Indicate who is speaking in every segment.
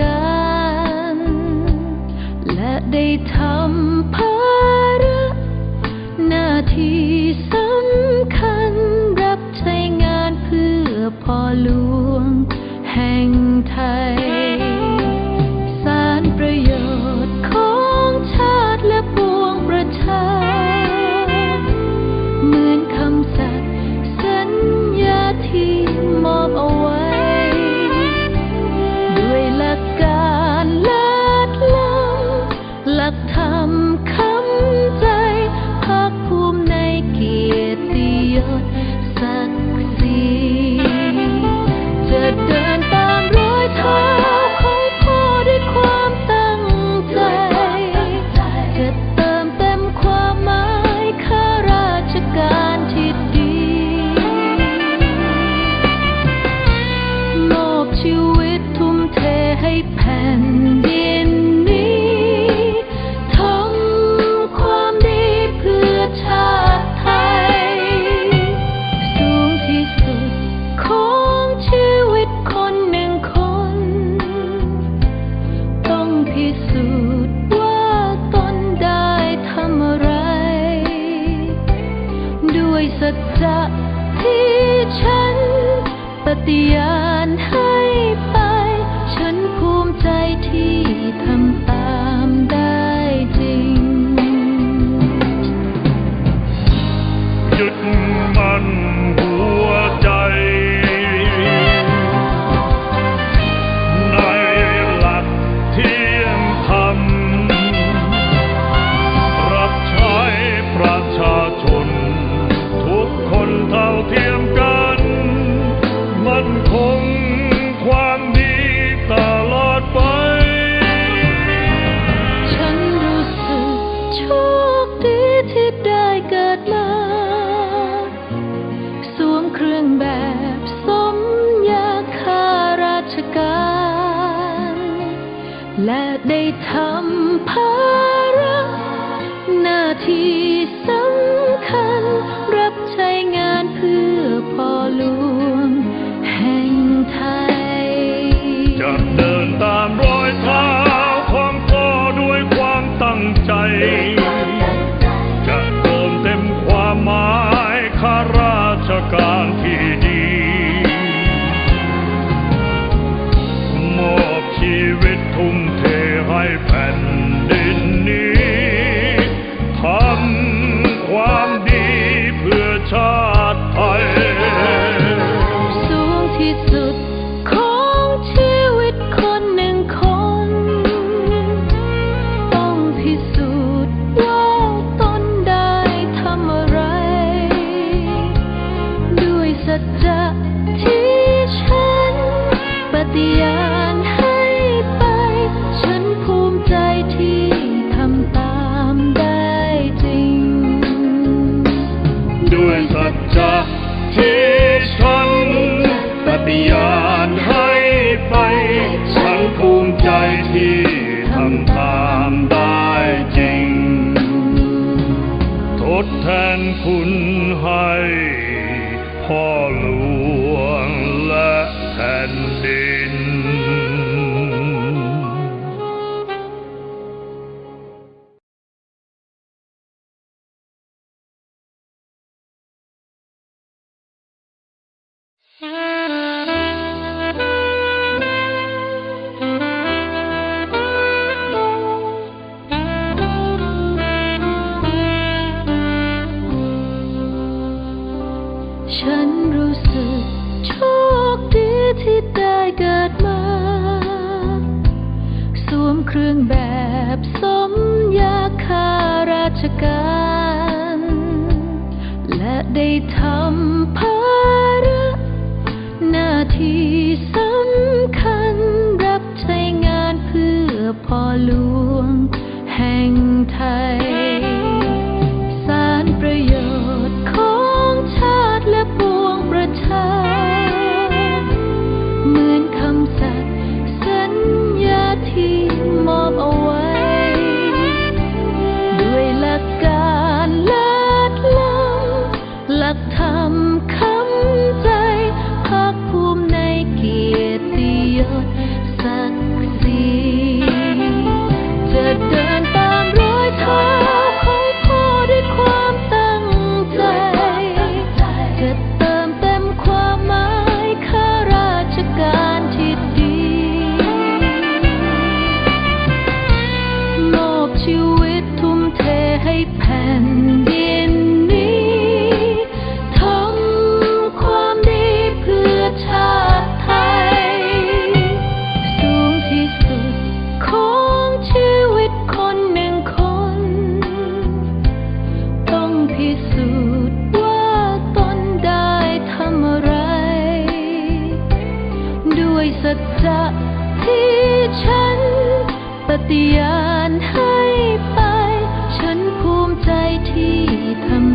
Speaker 1: การ และได้ทำภาระหน้าที่สำคัญรับใช้งานเพื่อพ่อหลวงแห่ง you that they croire. ยสัจจะที่ฉัน ปฏิญาณให้ไป ฉันภูมิใจที่ทำ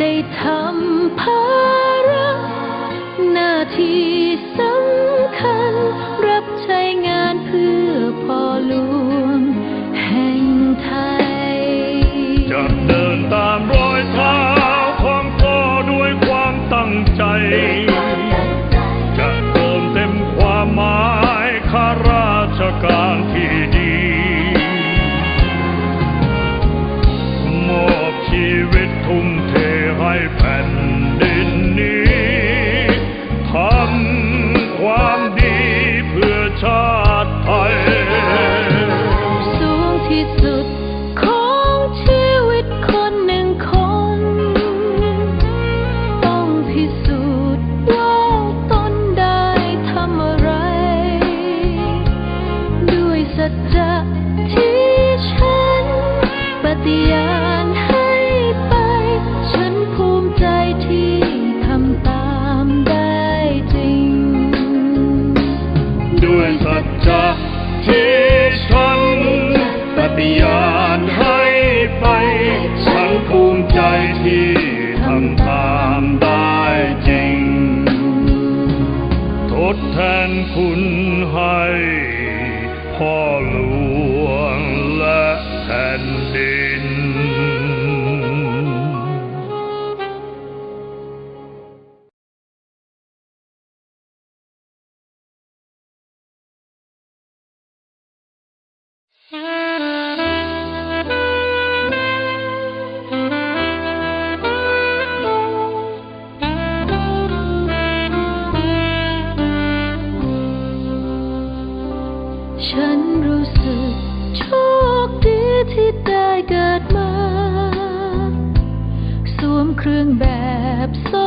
Speaker 1: ได้
Speaker 2: ทำ
Speaker 1: ภาระหน้าที่
Speaker 2: จะที่
Speaker 1: ฉันปฏิญาณให้ไป ฉันภูมิใจที่ทำตามได้จริง
Speaker 2: ทดแทนคุณให้พ่อหลวงและแผ่น
Speaker 1: so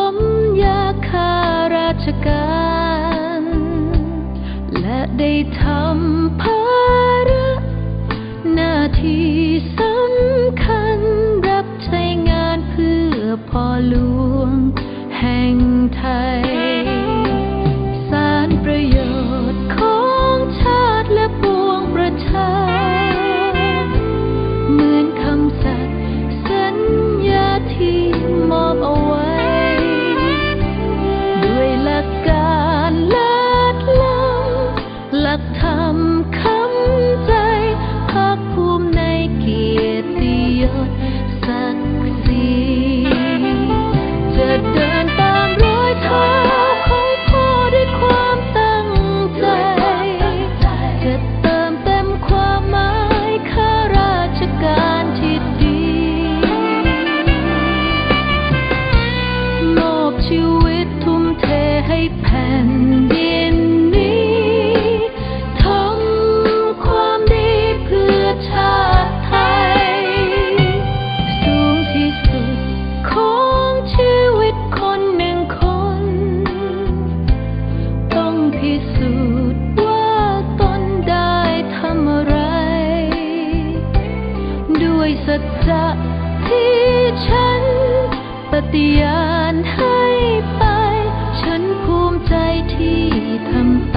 Speaker 1: ใจ
Speaker 2: ที่ทำต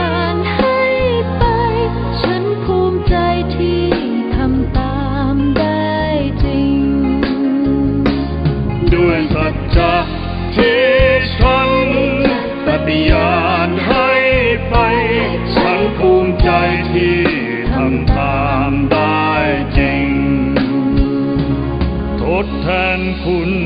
Speaker 2: உன்